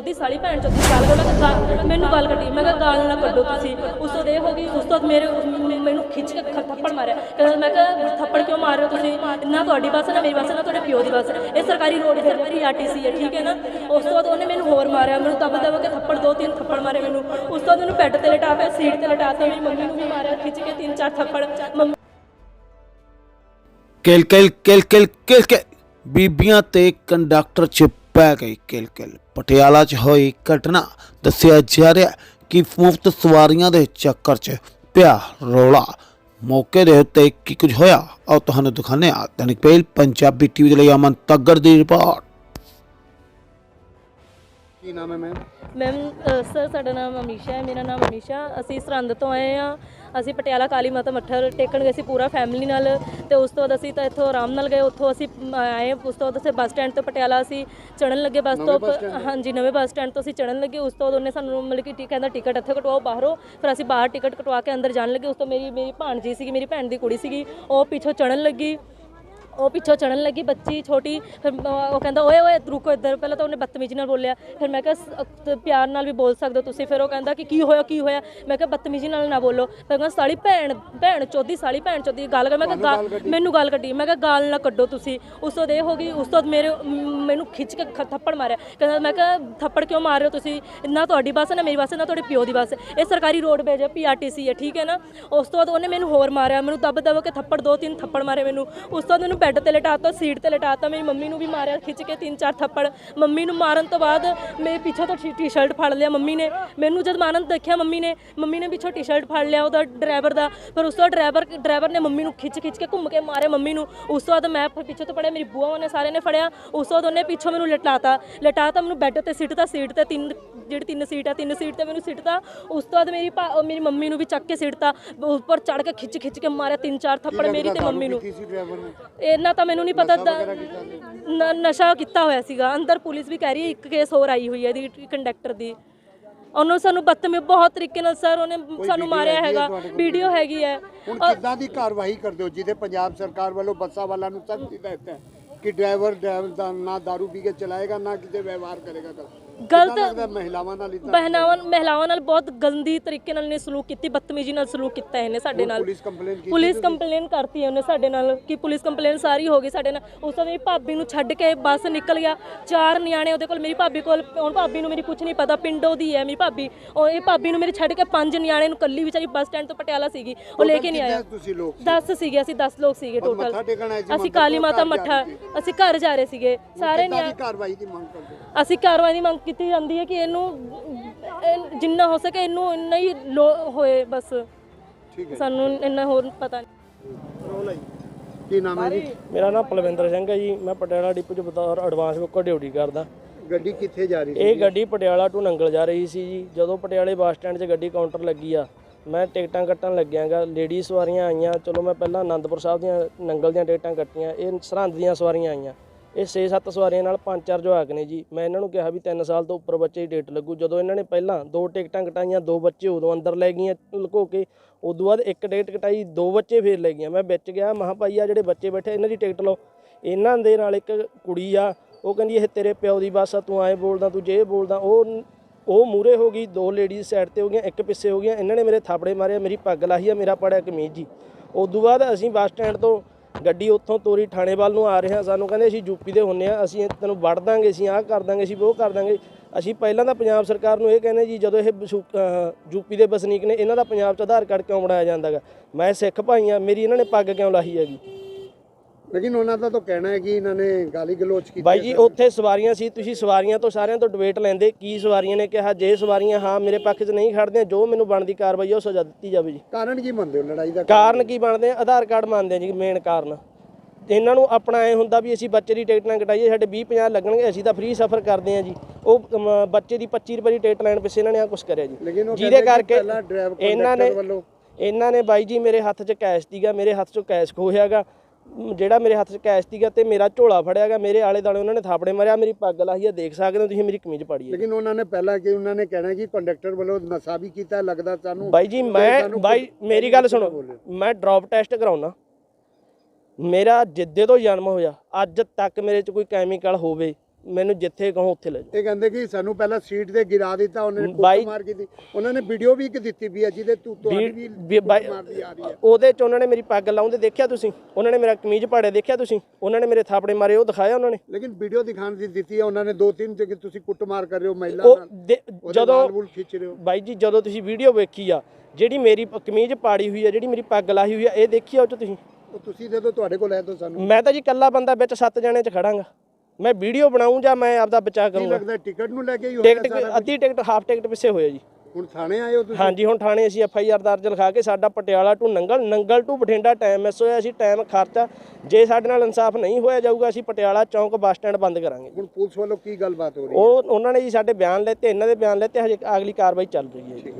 ਚੌਥੀ ਸਾਲੀ ਭੈਣ ਚੌਥੀ ਗਾਲ ਕਰ ਮੈਨੂੰ ਗਾਲ ਕੱਢੀ ਮੈਂ ਕਿਹਾ, ਗਾਲ ਨਾ ਕੱਢੋ ਤੁਸੀਂ। ਉਸ ਤੋਂ ਦੇ ਹੋ ਗਈ। ਉਸ ਤੋਂ ਮੇਰੇ ਮੈਨੂੰ- ਖਿੱਚ ਕੇ ਥੱਪੜ ਮਾਰਿਆ। ਕਹਿੰਦਾ, ਮੈਂ ਕਿਹਾ ਥੱਪੜ ਕਿਉਂ ਮਾਰ ਰਹੇ ਹੋ ਤੁਸੀਂ? ਨਾ ਤੁਹਾਡੀ ਬੱਸ ਨਾ ਮੇਰੀ ਬੱਸ ਨਾ ਤੁਹਾਡੇ ਪਿਓ ਦੀ ਬੱਸ। ਇਹ ਸਰਕਾਰੀ ਰੋਡ ਫਿਰ ਮੇਰੀ ਆਰਟੀਸੀ ਹੈ, ਠੀਕ ਹੈ ਨਾ? ਉਸ ਤੋਂ ਬਾਅਦ ਉਹਨੇ ਮੈਨੂੰ ਹੋਰ ਮਾਰਿਆ। ਮੈਨੂੰ ਤਬ ਦਬ ਕੇ ਥੱਪੜ, ਦੋ ਤਿੰਨ ਥੱਪੜ ਮਾਰੇ ਮੈਨੂੰ। ਉਸ ਤੋਂ ਬਾਅਦ ਮੈਨੂੰ ਬੈੱਡ ਤੇ ਲਟਾ ਪਿਆ, ਸੀਟ ਤੇ ਲਟਾ ਕੇ ਮੇਰੀ ਮੰਮੀ ਨੂੰ ਵੀ ਮਾਰਿਆ। ਖਿੱਚ ਕੇ ਤਿੰਨ ਚਾਰ ਥੱਪੜ। ਮੰਮੀ ਕਿਲ ਕਿਲ ਕਿਲ ਕਿਲ ਕਿਲ ਬੀਬੀਆਂ ਤੇ ਕੰਡਕਟਰ ਚਿਪ। ਪੈ ਗਈ ਕਿਲ ਕਿਲ। ਪਟਿਆਲਾ ਚ ਹੋਈ ਘਟਨਾ ਦੱਸਿਆ ਜਾ ਰਿਹਾ ਕਿ ਮੁਫਤ ਸਵਾਰੀਆਂ ਦੇ ਚੱਕਰ ਚ ਪਿਆ ਰੌਲਾ। ਮੌਕੇ ਦੇ ਉੱਤੇ ਕੀ ਕੁਝ ਹੋਇਆ? ਆਓ ਤੁਹਾਨੂੰ ਦਿਖਾਉਂਦੇ ਹਾਂ। ਦੈਨਿਕ ਪਹਿਲ ਪੰਜਾਬੀ ਟੀਵੀ ਦੇ ਲਈ ਅਮਨ ਤੱਗੜ ਦੀ ਰਿਪੋਰਟ। ਕੀ ਨਾਮ ਹੈ ਮੈਮ ਸਰ ਸਾਡਾ ਨਾਮ ਅਮੀਸ਼ਾ ਹੈ। ਮੇਰਾ ਨਾਮ ਅਮੀਸ਼ਾ ਅਸੀਂ ਸਰਹੰਦ ਤੋਂ ਆਏ ਆ ਅਸੀਂ ਪਟਿਆਲਾ ਕਾਲੀ ਮਾਤਾ ਮੱਠਰ ਟੇਕਣ ਗਏ ਸੀ। ਪੂਰਾ ਫੈਮਿਲੀ ਨਾਲ ਤੇ ਉਸ ਤੋਂ ਬਾਅਦ ਅਸੀਂ ਤਾਂ ਇੱਥੋਂ ਆਰਾਮ ਨਾਲ ਗਏ ਉੱਥੋਂ ਅਸੀਂ ਆਏ ਉਸ ਤੋਂ ਬਾਅਦ ਅਸੀਂ ਬੱਸ ਸਟੈਂਡ ਤੋਂ ਪਟਿਆਲਾ ਅਸੀਂ ਚੜਨ ਲੱਗੇ ਬੱਸ ਤੋਂ ਹਾਂਜੀ ਨਵੇਂ ਬੱਸ ਸਟੈਂਡ ਤੋਂ ਅਸੀਂ ਚੜਨ ਲੱਗੇ ਉਸ ਤੋਂ ਬਾਅਦ ਉਹਨੇ ਸਾਨੂੰ ਮਤਲਬ ਕਿ ਕਹਿੰਦਾ ਟਿਕਟ ਇੱਥੇ ਕਟਵਾਓ ਬਾਹਰੋਂ ਫਿਰ ਅਸੀਂ ਬਾਹਰ ਟਿਕਟ ਕਟਵਾ ਕੇ ਅੰਦਰ ਜਾਣ ਲੱਗੇ ਉਸ ਤੋਂ ਮੇਰੀ ਮੇਰੀ ਭਾਣਜੀ ਸੀਗੀ ਮੇਰੀ ਭੈਣ ਦੀ ਕੁੜੀ ਸੀਗੀ ਉਹ ਪਿੱਛੋਂ ਚੜਨ ਲੱਗੀ। ਉਹ ਪਿੱਛੋਂ ਚੜਨ ਲੱਗੀ ਬੱਚੀ ਛੋਟੀ ਫਿਰ ਉਹ ਕਹਿੰਦਾ ਓਏ ਓਏ ਰੁਕੋ ਇੱਧਰ। ਪਹਿਲਾਂ ਤਾਂ ਉਹਨੇ ਬਦਤਮੀਜ਼ੀ ਨਾਲ ਬੋਲਿਆ। ਫਿਰ ਮੈਂ ਕਿਹਾ ਪਿਆਰ ਨਾਲ ਵੀ ਬੋਲ ਸਕਦੇ ਤੁਸੀਂ। ਫਿਰ ਉਹ ਕਹਿੰਦਾ ਕਿ ਕੀ ਹੋਇਆ ਕੀ ਹੋਇਆ? ਮੈਂ ਕਿਹਾ ਬਦਤਮੀਜ਼ੀ ਨਾਲ ਨਾ ਬੋਲੋ। ਫਿਰ ਕਹਿੰਦਾ ਸਾਲੀ ਭੈਣ ਭੈਣ ਚੋਦੀ ਸਾਲੀ ਭੈਣ ਚੋਦੀ ਗੱਲ ਕਰ। ਮੈਂ ਕਿਹਾ ਮੈਨੂੰ ਗੱਲ ਕੱਢੀ। ਮੈਂ ਕਿਹਾ ਗਾਲ ਨਾ ਕੱਢੋ ਤੁਸੀਂ। ਉਸ ਤੋਂ ਇਹ ਹੋ ਗਈ ਉਸ ਤੋਂ ਮੇਰੇ ਮੈਨੂੰ ਖਿੱਚ ਕੇ ਥੱਪੜ ਮਾਰਿਆ। ਕਹਿੰਦਾ ਮੈਂ ਕਿਹਾ ਥੱਪੜ ਕਿਉਂ ਮਾਰ ਰਹੇ ਹੋ ਤੁਸੀਂ? ਨਾ ਤੁਹਾਡੀ ਬੱਸ ਨਾ ਮੇਰੀ ਬੱਸ ਨਾ ਤੁਹਾਡੇ ਪਿਓ ਦੀ ਬੱਸ। ਇਹ ਸਰਕਾਰੀ ਰੋਡ ਵੇਜ ਹੈ ਪੀਆਰਟੀਸੀ ਹੈ ਠੀਕ ਹੈ ਨਾ? ਉਸ ਤੋਂ ਬਾਅਦ ਉਹਨੇ ਮੈਨੂੰ ਹੋਰ ਮਾਰਿਆ। ਮੈਨੂੰ ਦਬ ਦਬ ਕੇ ਥੱਪੜ ਦੋ ਤਿੰਨ ਥੱਪੜ ਮਾਰੇ ਮੈਨੂੰ। ਉਸ ਤੋਂ ਬਾਅਦ ਮੈਨੂੰ ਬੈੱਡ ਤੇ ਲਟਾਤਾ ਸੀਟ ਤੇ ਲਟਾਤਾ ਮੇਰੀ ਮੰਮੀ ਨੂੰ ਵੀ ਮਾਰਿਆ ਖਿੱਚ ਕੇ ਤਿੰਨ ਚਾਰ ਥੱਪੜ। ਮੰਮੀ ਨੂੰ ਮਾਰਨ ਤੋਂ ਬਾਅਦ ਮੇਰੇ ਪਿੱਛੋਂ ਤੋਂ ਟੀ-ਸ਼ਰਟ ਫੜ ਲਿਆ ਮੰਮੀ ਨੇ। ਮੈਨੂੰ ਜਦ ਮਾਰਨ ਦੇਖਿਆ ਮੰਮੀ ਨੇ ਮੰਮੀ ਨੇ ਪਿੱਛੋਂ ਟੀ-ਸ਼ਰਟ ਫੜ ਲਿਆ ਉਹਦਾ ਡਰਾਈਵਰ ਦਾ। ਪਰ ਉਸ ਤੋਂ ਡਰਾਈਵਰ ਡਰਾਈਵਰ ਨੇ ਮੰਮੀ ਨੂੰ ਖਿੱਚ ਖਿੱਚ ਕੇ ਘੁੰਮ ਕੇ ਮਾਰਿਆ ਮੰਮੀ ਨੂੰ। ਉਸ ਤੋਂ ਬਾਅਦ ਮੈਂ ਫਿਰ ਪਿੱਛੇ ਤੋਂ ਪੜਿਆ ਮੇਰੀ ਬੂਆ ਨੇ ਸਾਰੇ ਨੇ ਫੜਿਆ। ਉਸ ਤੋਂ ਬਾਅਦ ਉਹਨੇ ਪਿੱਛੋਂ ਮੈਨੂੰ ਲਟਾਤਾ ਲਟਾਤਾ ਮੈਨੂੰ ਬੈੱਡ ਤੇ ਸਿੱਟਤਾ ਸੀਟ ਤੇ ਤਿੰਨ ਜਿਹੜੀ ਤਿੰਨ ਸੀਟ ਆ ਤਿੰਨ ਸੀਟ ਤੇ ਮੈਨੂੰ ਸਿੱਟਤਾ ਉਸ ਤੋਂ ਬਾਅਦ ਮੇਰੀ ਭਾ- ਮੇਰੀ ਮੰਮੀ ਨੂੰ ਵੀ ਚੱਕ ਕੇ ਸਿੱਟਤਾ ਉੱਪਰ ਚੜ ਕੇ ਖਿੱਚ ਖਿੱਚ ਕੇ ਮਾਰਿਆ ਤਿੰਨ ਚਾਰ ਥੱਪੜ ਮੇਰੀ ਤੇ ਮੰਮੀ ਨੂੰ। ਸੀ ਡਰਾਈਵਰ ਨੇ ਇਹਨਾਂ ਤਾਂ ਮੈਨੂੰ ਨਹੀਂ ਪਤਾ ਦ- ਨ- ਨਸ਼ਾ ਕੀਤਾ ਹੋਇਆ ਸੀਗਾ। ਅੰਦਰ ਪੁਲਿਸ ਵੀ ਕਹਿ ਰਹੀ ਹੈ ਇੱਕ ਕੇਸ ਹੋਰ ਆਈ ਹੋਈ ਹੈ ਦੀ ਕੰਡਕਟਰ ਦੀ। ਉਹਨੂੰ ਸਾਨੂੰ ਬਦਤਮੀ ਬਹੁਤ ਤਰੀਕੇ ਨਾਲ ਸਰ ਉਹਨੇ ਸਾਨੂੰ ਮਾਰਿਆ ਹੈਗਾ ਵੀਡੀਓ ਹੈਗੀ ਹੈ। ਹੁਣ ਕਿੱਦਾਂ ਦੀ ਕਾਰਵਾਈ ਕਰਦੇ ਹੋ ਜਿਹਦੇ ਪੰਜਾਬ ਸਰਕਾਰ ਵੱਲੋਂ ਬੱਸਾਂ ਵਾਲਾਂ ਨੂੰ ਸਖਤ ਹਦਾਇਤ ਹੈ ਕਿ ਡਰਾਈਵਰ ਡਰਾਈਵਰ ਦਾ ਨਾ दारू ਪੀ ਕੇ ਚਲਾਏਗਾ ਨਾ ਕਿਤੇ ਵਿਵਹਾਰ ਕਰੇਗਾ ਕੱਲ ਗਲਤ ਮਹਿਲਾਵਾਂ ਨਾਲ ਮਹਿਲਾਵਾਂ ਨਾਲ ਬਹੁਤ ਗੰਦੀ ਤਰੀਕੇ ਨਾਲ ਨੇ ਸਲੂਕ ਕੀਤੀ ਬਦਤਮੀਜ਼ੀ ਨਾਲ ਸਲੂਕ ਕੀਤਾ ਇਹਨੇ ਸਾਡੇ ਨਾਲ। ਪੁਲਿਸ ਕੰਪਲੇਨ ਕੀਤੀ ਪੁਲਿਸ ਕੰਪਲੇਨ ਕਰਤੀ ਉਹਨੇ ਸਾਡੇ ਨਾਲ ਕਿ ਪੁਲਿਸ ਕੰਪਲੇਨ ਸਾਰੀ ਹੋ ਗਈ ਸਾਡੇ ਨਾਲ। ਉਸ ਤੋਂ ਮੇਰੀ ਭਾਬੀ ਨੂੰ ਛੱਡ ਕੇ ਬੱਸ ਨਿਕਲ ਗਿਆ। ਚਾਰ ਨਿਆਣੇ ਉਹਦੇ ਕੋਲ ਮੇਰੀ ਭਾਬੀ ਕੋਲ ਹੁਣ ਭਾਬੀ ਨੂੰ ਮੇਰੀ ਕੁਝ ਨਹੀਂ ਪਤਾ ਪਿੰਡੋਂ ਦੀ ਹੈ ਮੇਰੀ ਭਾਬੀ। ਉਹ ਇਹ ਭਾਬੀ ਨੂੰ ਮੇਰੀ ਛੱਡ ਕੇ ਪੰਜ ਨਿਆਣੇ ਨੂੰ ਕੱਲੀ ਵਿਚਾਰੀ ਬੱਸ ਸਟੈਂਡ ਤੋਂ ਪਟਿਆਲਾ ਸੀਗੀ। ਉਹ ਲੈ ਕੇ ਨਹੀਂ ਆਇਆ। ਤੁਸੀਂ ਲੋਕ 10 ਸੀਗੇ ਅਸੀਂ 10 ਲੋਕ ਸੀਗੇ ਟੋਟਲ ਅਸੀਂ ਕਾਲੀ ਮਾਤਾ ਮੱਠਾ ਅਸੀਂ ਘਰ ਜਾ ਰਹੇ ਸੀਗੇ ਸਾਰੇ ਕਿੱਦਾਂ ਨਿਆ ਦੀ ਕਾਰਵਾਈ ਦੀ ਮੰਗ ਕਰਦੇ ਅਸੀਂ ਕਾਰਵਾਈ ਦੀ ਮੰਗ ਕੀਤੀ ਜਾਂਦੀ ਹੈ ਕਿ ਇਹਨੂੰ ਇਹ ਜਿੰਨਾ ਹੋ ਸਕੇ ਇਹਨੂੰ ਇੰਨਾ ਹੀ ਲੋ ਹੋਏ ਬਸ। ਠੀਕ ਹੈ ਸਾਨੂੰ ਇੰਨਾ ਹੋਰ ਪਤਾ ਨਹੀਂ। ਕੀ ਨਾਮ ਹੈ ਜੀ? ਮੇਰਾ ਨਾਮ ਪਲਵਿੰਦਰ ਸਿੰਘ ਹੈ ਜੀ। ਮੈਂ ਪਟਿਆਲਾ ਡਿਪੂ 'ਚ ਬਤੌਰ ਐਡਵਾਂਸ ਬੁੱਕਰ ਡਿਊਟੀ ਕਰਦਾ। ਗੱਡੀ ਕਿੱਥੇ ਜਾ ਰਹੀ ਸੀ? ਇਹ ਗੱਡੀ ਪਟਿਆਲਾ ਟੂ ਨੰਗਲ ਜਾ ਰਹੀ ਸੀ ਜੀ। ਜਦੋਂ ਪਟਿਆਲੇ ਬੱਸ ਸਟੈਂਡ 'ਚ ਗੱਡੀ ਕਾਊਂਟਰ ਲੱਗੀ ਆ ਮੈਂ ਟਿਕਟਾਂ ਕੱਟਣ ਲੱਗਿਆਗਾ ਲੇਡੀ ਸਵਾਰੀਆਂ ਆਈਆਂ। ਚਲੋ ਮੈਂ ਪਹਿਲਾਂ ਆਨੰਦਪੁਰ ਸਾਹਿਬ ਦੀਆਂ ਨੰਗਲ ਦੀਆਂ ਟਿਕਟਾਂ ਕੱਟੀਆਂ। ਇਹ ਸਰਹੰਦ ਦੀਆਂ ਸਵਾਰੀਆਂ ਆਈਆਂ। ਇਹ 6-7 ਸਵਾਰੀਆਂ ਨਾਲ ਪੰਜ ਚਾਰ ਜਵਾਕ ਨੇ ਜੀ। ਮੈਂ ਇਹਨਾਂ ਨੂੰ ਕਿਹਾ ਵੀ 3 ਸਾਲ ਤੋਂ ਉੱਪਰ ਬੱਚੇ ਦੀ ਡੇਟ ਲੱਗੂ। ਜਦੋਂ ਇਹਨਾਂ ਨੇ ਪਹਿਲਾਂ ਦੋ ਟਿਕਟਾਂ ਕਟਾਈਆਂ, ਦੋ ਬੱਚੇ ਉਦੋਂ ਅੰਦਰ ਲੈ ਗਈਆਂ ਲੁਕੋ ਕੇ, ਉਦੋਂ ਬਾਅਦ ਇੱਕ ਟਿਕਟ ਕਟਾਈ, ਦੋ ਬੱਚੇ ਫੇਰ ਲੈ ਗਈਆਂ। ਮੈਂ ਵਿੱਚ ਗਿਆ ਮਹਾਂ ਭਾਈ ਆ ਜਿਹੜੇ ਬੱਚੇ ਬੈਠੇ, ਇਹਨਾਂ ਦੀ ਟਿਕਟ ਲਓ। ਇਹਨਾਂ ਦੇ ਨਾਲ ਇੱਕ ਕੁੜੀ ਆ, ਉਹ ਕਹਿੰਦੀ, ਇਹ ਤੇਰੇ ਪਿਓ ਦੀ ਬੱਸ ਆ, ਤੂੰ ਐਂ ਬੋਲਦਾ, ਤੂੰ ਜੇ ਬੋਲਦਾ। ਉਹ ਉਹ ਮੂਰੇ ਹੋ ਗਈ, ਦੋ ਲੇਡੀਜ਼ ਸਾਈਡ ਤੇ ਹੋ ਗਈਆਂ, ਇੱਕ ਪਿੱਛੇ ਹੋ ਗਈਆਂ। ਇਹਨਾਂ ਨੇ ਮੇਰੇ ਥਾਪੜੇ ਮਾਰੇ, ਮੇਰੀ ਪੱਗ ਲਾਹੀ ਆ, ਮੇਰਾ ਪੜਿਆ ਕਮੀਜ਼ ਜੀ। ਉਦੋਂ ਬਾਅਦ ਅਸੀਂ ਬੱਸ ਸਟੈਂਡ ਤੋਂ ਗੱਡੀ ਉੱਥੋਂ ਤੋਰੀ ਥਾਣੇ ਵੱਲ ਨੂੰ ਆ ਰਹੇ ਹਾਂ। ਸਾਨੂੰ ਕਹਿੰਦੇ ਅਸੀਂ ਯੂਪੀ ਦੇ ਹੁੰਨੇ ਆ ਅਸੀਂ ਤੈਨੂੰ ਵੜ ਦਾਂਗੇ, ਅਸੀਂ ਆਹ ਕਰ ਦਾਂਗੇ, ਅਸੀਂ ਉਹ ਕਰ ਦਾਂਗੇ। ਅਸੀਂ ਪਹਿਲਾਂ ਤਾਂ ਪੰਜਾਬ ਸਰਕਾਰ ਨੂੰ ਇਹ ਕਹਿੰਦੇ ਜੀ, ਜਦੋਂ ਇਹ ਬਸੂ- ਯੂਪੀ ਦੇ ਵਸਨੀਕ ਨੇ, ਇਹਨਾਂ ਦਾ ਪੰਜਾਬ 'ਚ ਆਧਾਰ ਕਾਰਡ ਕਿਉਂ ਬਣਾਇਆ ਜਾਂਦਾਗਾ ਮੈਂ ਸਿੱਖ ਭਾਈ ਆ ਮੇਰੀ ਇਹਨਾਂ ਨੇ ਪੱਗ ਕਿਉਂ ਲਾਹੀ ਹੈਗੀ? ਲੇਕਿਨ ਉਹਨਾਂ ਦਾ ਤਾਂ ਕਹਿਣਾ ਹੈ ਕਿ ਇਹਨਾਂ ਨੇ ਗਾਲੀ ਗਲੋਚ ਕੀਤੀ ਬਾਈ ਜੀ ਉੱਥੇ ਸਵਾਰੀਆਂ ਸੀ ਤੁਸੀਂ ਸਵਾਰੀਆਂ ਤੋਂ ਸਾਰਿਆਂ ਤੋਂ ਡਿਬੇਟ ਲੈਂਦੇ ਕੀ ਸਵਾਰੀਆਂ ਨੇ ਕਿਹਾ? ਜੇ ਸਵਾਰੀਆਂ ਹਾਂ ਮੇਰੇ ਪੱਖ 'ਚ ਨਹੀਂ ਖੜਦੀਆਂ ਜੋ ਮੈਨੂੰ ਬਣਦੀ ਕਾਰਵਾਈ ਉਹ ਸਜ਼ਾ ਦਿੱਤੀ ਜਾਵੇ ਜੀ। ਕਾਰਨ ਕੀ ਮੰਨਦੇ ਹੋ ਲੜਾਈ ਦਾ? ਕਾਰਨ ਕੀ ਬਣਦੇ ਆ? ਆਧਾਰ ਕਾਰਡ ਮੰਨਦੇ ਆ ਜੀ ਮੇਨ ਕਾਰਨ। ਇਹਨਾਂ ਨੂੰ ਆਪਣਾ ਐ ਹੁੰਦਾ ਵੀ ਅਸੀਂ ਬੱਚੇ ਦੀ ਟਿਕਟ ਨਾ ਕਟਾਈਏ ਸਾਡੇ 20 50 ਲੱਗਣਗੇ ਅਸੀਂ ਤਾਂ ਫ੍ਰੀ ਸਫ਼ਰ ਕਰਦੇ ਆ ਜੀ। ਉਹ ਅਮ, ਬੱਚੇ ਦੀ 25 ਰੁਪਏ ਦੀ ਟਿਕਟ ਲੈਣ ਪਿੱਛੇ ਇਹਨਾਂ ਨੇ ਆ ਕੁਝ ਕਰਿਆ ਜੀ। ਲੇਕਿਨ ਉਹ ਜਿਹਦੇ ਕਹਿੰਦੇ ਕਿ ਕਰਕੇ ਪਹਿਲਾਂ ਇਹਨਾਂ ਨੇ ਵੱਲੋਂ ਇਹਨਾਂ ਨੇ ਬਾਈ ਜੀ ਮੇਰੇ ਹੱਥ 'ਚ ਕੈਸ਼ ਸੀਗਾ ਮੇਰੇ ਹੱਥ 'ਚੋਂ ਕੈਸ਼ ਖੋਹਿਆਗਾ ਜਿਹੜਾ ਮੇਰੇ ਹੱਥ 'ਚ ਕੈਸ਼ ਸੀਗਾ ਤੇ ਮੇਰਾ ਝੋਲਾ ਫੜਿਆਗਾ ਮੇਰੇ ਆਲੇ ਦਾਲੇ ਉਹਨਾਂ ਨੇ ਥਾਪੜੇ ਮਾਰਿਆ ਮੇਰੀ ਪੱਗ ਲਾਹੀ ਆ ਦੇਖ ਸਕਦੇ ਹੋ ਤੁਸੀਂ ਮੇਰੀ ਕਮੀਜ਼ ਪਾੜੀ ਹੈ ਲੇਕਿਨ ਉਹਨਾਂ ਨੇ ਪਹਿਲਾਂ ਕਿ ਉਹਨਾਂ ਨੇ ਕਹਿਣਾ ਕਿ ਕੰਡਕਟਰ ਵੱਲੋਂ ਨਸ਼ਾ ਵੀ ਕੀਤਾ ਲੱਗਦਾ ਸਾਨੂੰ ਬਾਈ ਜੀ ਮੈਂ ਬਾਈ ਮੇਰੀ ਗੱਲ ਸੁਣੋ ਮੈਂ ਡ੍ਰੌਪ ਟੈਸਟ ਕਰਾਉਣਾ ਮੇਰਾ ਜਿੱਦੇ ਤੋਂ ਜਨਮ ਹੋਇਆ ਅੱਜ ਤੱਕ ਮੇਰੇ 'ਚ ਕੋਈ ਕੈਮੀਕਲ ਹੋਵੇ ਮੈਨੂੰ ਜਿੱਥੇ ਕਹੋ ਉੱਥੇ ਲੈ ਜਾਓ। ਇਹ ਕਹਿੰਦੇ ਕਿ ਸਾਨੂੰ ਪਹਿਲਾਂ ਸੀਟ ਤੇ ਗਿਰਾ ਦਿੱਤਾ ਉਹਨੇ ਬਾਈ- ਕੁੱਟ ਮਾਰ ਕੀਤੀ ਉਹਨਾਂ ਨੇ ਵੀਡੀਓ ਵੀ ਇੱਕ ਦਿੱਤੀ ਵੀ ਹੈ ਜਿਹਦੇ ਤੂੰ ਤੁਹਾਡੀ ਵੀ ਮਾਰਦੀ ਆ ਰਹੀ ਹੈ। ਉਹਦੇ ਚ ਉਹਨਾਂ ਨੇ ਮੇਰੀ ਪੱਗ ਲਾਉਂਦੇ ਦੇਖਿਆ ਤੁਸੀਂ? ਉਹਨਾਂ ਨੇ ਮੇਰਾ ਕਮੀਜ਼ ਪਾੜਿਆ ਦੇਖਿਆ ਤੁਸੀਂ? ਉਹਨਾਂ ਨੇ ਮੇਰੇ ਥਾਪੜੇ ਮਾਰੇ ਉਹ ਦਿਖਾਇਆ ਉਹਨਾਂ ਨੇ? ਲੇਕਿਨ ਵੀਡੀਓ ਦਿਖਾਉਣ ਦੀ ਦਿੱਤੀ ਹੈ ਉਹਨਾਂ ਨੇ ਦੋ ਤਿੰਨ ਤੇ ਕਿ ਤੁਸੀਂ ਕੁੱਟਮਾਰ ਕਰ ਰਹੇ ਹੋ ਮਹਿਲਾ ਨਾਲ। ਜਦੋਂ ਵਾਲ ਵੂਲ ਖਿੱਚ ਰਹੇ ਹੋ। ਬਾਈ ਜੀ ਜਦੋਂ ਤੁਸੀਂ ਵੀਡੀਓ ਵੇਖੀ ਆ ਜਿਹੜੀ ਮੇਰੀ ਕਮੀਜ਼ ਪਾੜੀ ਹੋਈ ਆ ਜਿਹੜੀ ਮੇਰੀ ਪੱਗ ਲਾਹੀ ਹੋਈ ਆ ਇਹ ਦੇਖੀ ਆ ਉਹ ਚ ਤੁਸੀਂ? ਉਹ ਤੁਸੀਂ ਦੇ ਦਿਓ ਤੁਹਾਡੇ ਕੋਲ ਹੈ ਤਾਂ ਸਾਨੂੰ। ਮੈਂ ਤਾਂ ਜੀ ਇਕੱਲਾ ਬੰਦਾ ਵਿੱਚ ਸੱਤ ਜਣੇ ਚ ਖੜਾਂਗਾ। ਮੈਂ ਵੀਡੀਓ ਬਣਾਉਂ ਜਾਂ ਮੈਂ ਆਪਦਾ ਬਚਾਅ ਕੀ ਕਰੂੰਗਾ? ਲੱਗਦਾ ਟਿਕਟ ਨੂੰ ਲੈ ਕੇ ਹੀ ਹੋਇਆ ਟਿਕਟ ਅੱਧੀ ਟਿਕਟ ਹਾਫ ਟਿਕਟ ਪਿੱਛੇ ਹੋਇਆ ਜੀ। ਹੁਣ ਥਾਣੇ ਆਏ ਹੋ ਤੁਸੀਂ? ਹਾਂਜੀ ਹੁਣ ਥਾਣੇ ਅਸੀਂ ਐਫ ਆਈ ਆਰ ਦਰਜ ਲਿਖਾ ਕੇ ਸਾਡਾ Patiala to Nangal Nangal to Bathinda time miss ਹੋਇਆ ਅਸੀਂ ਟਾਈਮ ਖਰਚਾ ਜੇ ਸਾਡੇ ਨਾਲ ਇਨਸਾਫ ਨਹੀਂ ਹੋਇਆ ਜਾਊਗਾ ਅਸੀਂ ਪਟਿਆਲਾ ਚੌਂਕ ਬੱਸ ਸਟੈਂਡ ਬੰਦ ਕਰਾਂਗੇ ਹੁਣ ਪੁਲਿਸ ਵੱਲੋਂ ਕੀ ਗੱਲਬਾਤ ਹੋ ਰਹੀ ਹੈ? ਉਹ ਉਹਨਾਂ ਨੇ ਜੀ ਸਾਡੇ ਬਿਆਨ ਲੈਤੇ ਇਹਨਾਂ ਦੇ ਬਿਆਨ ਲੈਤੇ ਹਜੇ ਅਗਲੀ ਕਾਰਵਾਈ ਚੱਲ ਰਹੀ ਹੈ ਜੀ।